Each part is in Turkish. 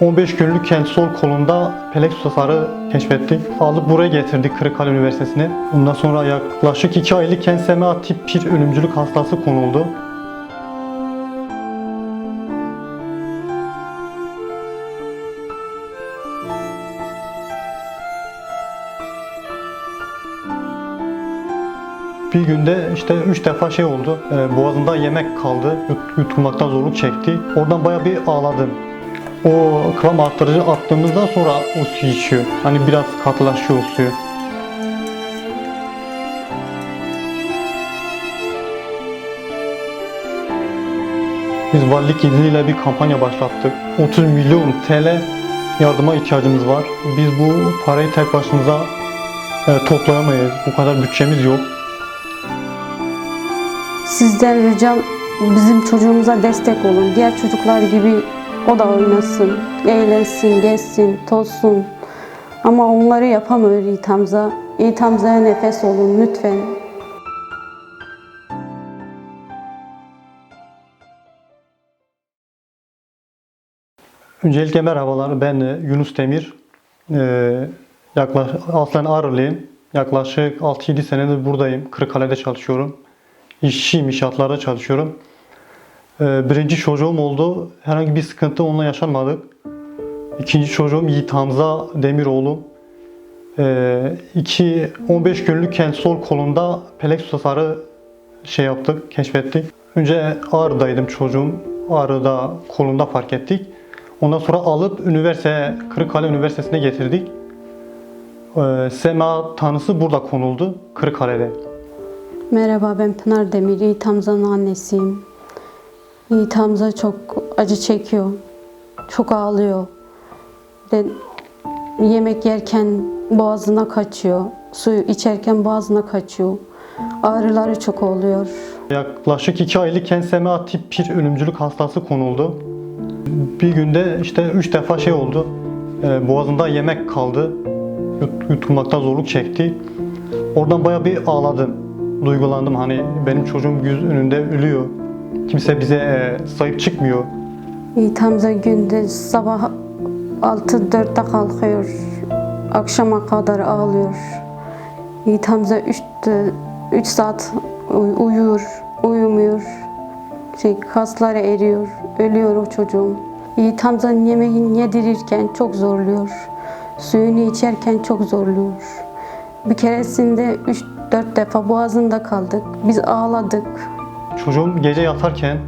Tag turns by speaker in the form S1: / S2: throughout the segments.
S1: 15 günlükken sol kolunda Plexus hasarı keşfettik. Alıp buraya getirdik Kırıkkale Üniversitesi'ne. Bundan sonra yaklaşık 2 aylıkken SMA tip 1 ölümcülük hastası konuldu. Bir günde işte üç defa şey oldu. e, boğazında yemek kaldı. Yut- Yutulmaktan zorluk çekti. Oradan baya bir ağladım. O kıvam arttırıcı attığımızdan sonra o su içiyor. Hani biraz katılaşıyor o suyu. Biz valilik izniyle bir kampanya başlattık. 30 milyon TL yardıma ihtiyacımız var. Biz bu parayı tek başımıza e, toplayamayız. Bu kadar bütçemiz yok.
S2: Sizden ricam bizim çocuğumuza destek olun. Diğer çocuklar gibi o da oynasın, eğlensin, gezsin, tozsun. Ama onları yapamıyor Yiğit Hamza. Yiğit Hamza'ya nefes olun lütfen.
S1: Öncelikle merhabalar. Ben e, Yunus Demir. Ee, yaklaş, aslen Ağrılıyım. Yaklaşık 6-7 senedir buradayım. Kırıkkale'de çalışıyorum. İşçiyim, inşaatlarda çalışıyorum. Ee, birinci çocuğum oldu. Herhangi bir sıkıntı onunla yaşanmadık. İkinci çocuğum Yiğit Hamza Demiroğlu. Ee, iki, 15 günlükken sol kolunda Plexus hasarı şey yaptık, keşfettik. Önce Ağrı'daydım çocuğum. Ağrı'da kolunda fark ettik. Ondan sonra alıp üniversite, Kırıkkale Üniversitesi'ne getirdik. Ee, SMA tanısı burada konuldu, Kırıkkale'de.
S2: Merhaba ben Pınar Demir, Yiğit Hamza'nın annesiyim. Yiğit Hamza çok acı çekiyor. Çok ağlıyor. Ve yemek yerken boğazına kaçıyor. Suyu içerken boğazına kaçıyor. Ağrıları çok oluyor.
S1: Yaklaşık 2 aylıkken SMA tip 1 ölümcülük hastası konuldu. Bir günde işte 3 defa şey oldu. Ee, boğazında yemek kaldı. Yut- zorluk çekti. Oradan baya bir ağladım. Duygulandım hani benim çocuğum yüz önünde ölüyor. Kimse bize e, sahip çıkmıyor.
S2: Yiğit Hamza günde sabah 6-4'te kalkıyor. Akşama kadar ağlıyor. Yiğit Hamza 3, 3 saat uy- uyuyor, uyumuyor. Şey, kasları eriyor, ölüyor o çocuğum. Yiğit Hamza'nın yemeğini yedirirken çok zorluyor. Suyunu içerken çok zorluyor. Bir keresinde 3-4 defa boğazında kaldık. Biz ağladık.
S1: Çocuğum gece yatarken,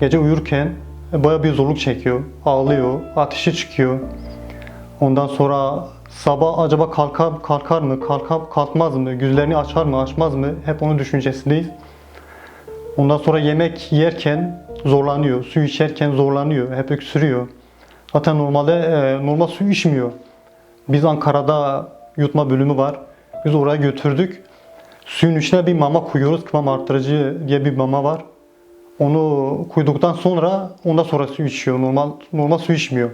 S1: gece uyurken baya bir zorluk çekiyor. Ağlıyor, ateşi çıkıyor. Ondan sonra sabah acaba kalkar, kalkar mı, kalkar, kalkmaz mı, gözlerini açar mı, açmaz mı? Hep onun düşüncesindeyiz. Ondan sonra yemek yerken zorlanıyor, su içerken zorlanıyor, hep öksürüyor. Zaten normalde e, normal su içmiyor. Biz Ankara'da yutma bölümü var. Biz oraya götürdük. Suyun içine bir mama koyuyoruz. Kıvam arttırıcı diye bir mama var. Onu koyduktan sonra ondan sonra su içiyor. Normal normal su içmiyor.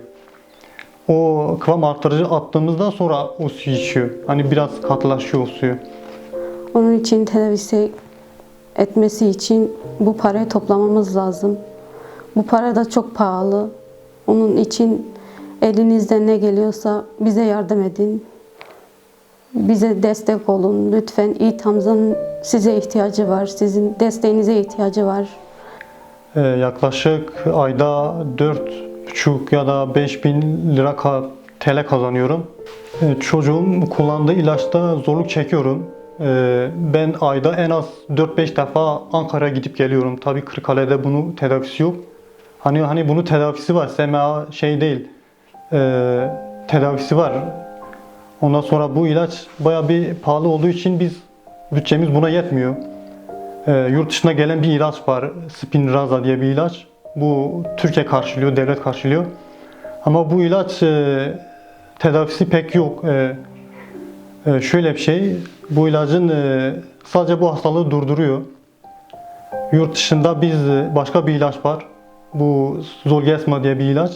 S1: O kıvam arttırıcı attığımızdan sonra o su içiyor. Hani biraz katılaşıyor o suyu.
S2: Onun için tedavisi etmesi için bu parayı toplamamız lazım. Bu para da çok pahalı. Onun için elinizden ne geliyorsa bize yardım edin. Bize destek olun lütfen. İyi Hamza'nın size ihtiyacı var. Sizin desteğinize ihtiyacı var.
S1: Ee, yaklaşık ayda 4,5 ya da 5 bin lira ka- TL kazanıyorum. Ee, çocuğum kullandığı ilaçta zorluk çekiyorum. Ee, ben ayda en az 4-5 defa Ankara'ya gidip geliyorum. Tabii Kırıkkale'de bunun tedavisi yok. Hani hani bunun tedavisi var. SMA şey değil. Ee, tedavisi var. Ondan sonra bu ilaç baya bir pahalı olduğu için biz bütçemiz buna yetmiyor. Ee, yurt dışına gelen bir ilaç var. Spinraza diye bir ilaç. Bu Türkiye karşılıyor, devlet karşılıyor. Ama bu ilaç e, tedavisi pek yok. E, e, şöyle bir şey, bu ilacın e, sadece bu hastalığı durduruyor. Yurt dışında biz e, başka bir ilaç var. Bu Zolgensma diye bir ilaç.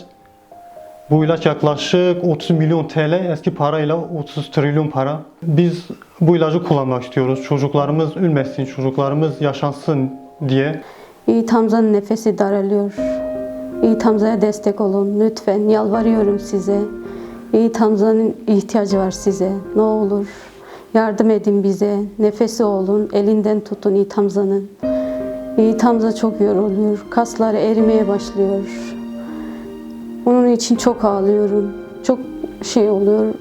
S1: Bu ilaç yaklaşık 30 milyon TL eski parayla 30 trilyon para. Biz bu ilacı kullanmak istiyoruz. Çocuklarımız ölmesin, çocuklarımız yaşansın diye.
S2: İyi Hamza'nın nefesi daralıyor. Yiğit Hamza'ya destek olun lütfen. Yalvarıyorum size. Yiğit Hamza'nın ihtiyacı var size. Ne olur yardım edin bize. Nefesi olun. Elinden tutun Yiğit Hamza'nın. Yiğit Hamza çok yoruluyor. Kasları erimeye başlıyor. Onun için çok ağlıyorum. Çok şey oluyor.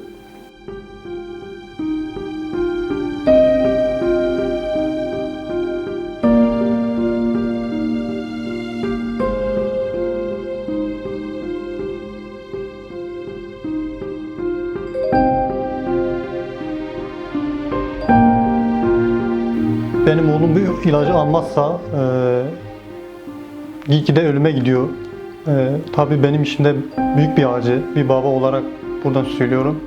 S1: Benim oğlum bu ilacı almazsa e, iyi ki de ölüme gidiyor. E, tabii benim için de büyük bir acı. Bir baba olarak buradan söylüyorum.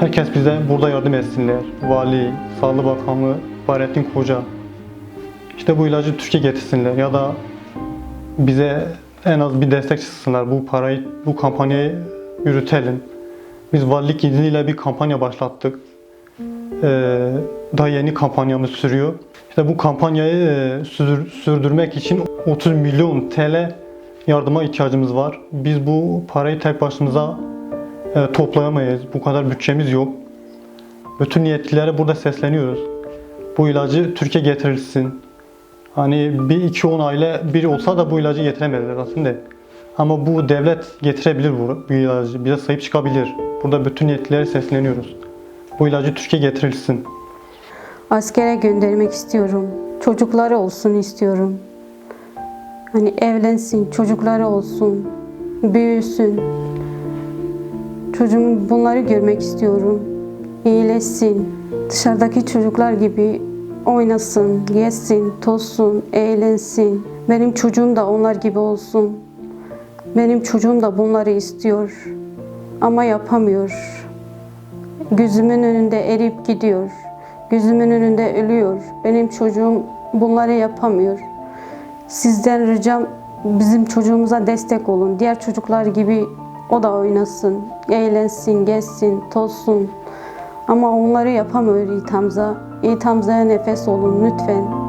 S1: Herkes bize burada yardım etsinler. Vali, Sağlık Bakanlığı, Fahrettin Koca. İşte bu ilacı Türkiye getirsinler ya da bize en az bir destek çıksınlar. Bu parayı, bu kampanyayı yürütelim. Biz valilik izniyle bir kampanya başlattık. Ee, daha yeni kampanyamız sürüyor. İşte bu kampanyayı e, sürdür- sürdürmek için 30 milyon TL yardıma ihtiyacımız var. Biz bu parayı tek başımıza e, toplayamayız. Bu kadar bütçemiz yok. Bütün yetkililere burada sesleniyoruz. Bu ilacı Türkiye getirilsin. Hani bir iki on aile biri olsa da bu ilacı getiremezler aslında. Ama bu devlet getirebilir bu, bu ilacı. Bize sahip çıkabilir. Burada bütün yetkililere sesleniyoruz. Bu ilacı Türkiye getirilsin.
S2: Askere göndermek istiyorum. Çocukları olsun istiyorum. Hani evlensin, çocukları olsun, büyüsün. Çocuğum bunları görmek istiyorum. İyileşsin. Dışarıdaki çocuklar gibi oynasın, yesin, tozsun, eğlensin. Benim çocuğum da onlar gibi olsun. Benim çocuğum da bunları istiyor. Ama yapamıyor. Gözümün önünde eriyip gidiyor. Gözümün önünde ölüyor. Benim çocuğum bunları yapamıyor. Sizden ricam bizim çocuğumuza destek olun. Diğer çocuklar gibi o da oynasın, eğlensin, gezsin, tozsun. Ama onları yapamıyor. Yiğit Hamza'ya nefes olun lütfen.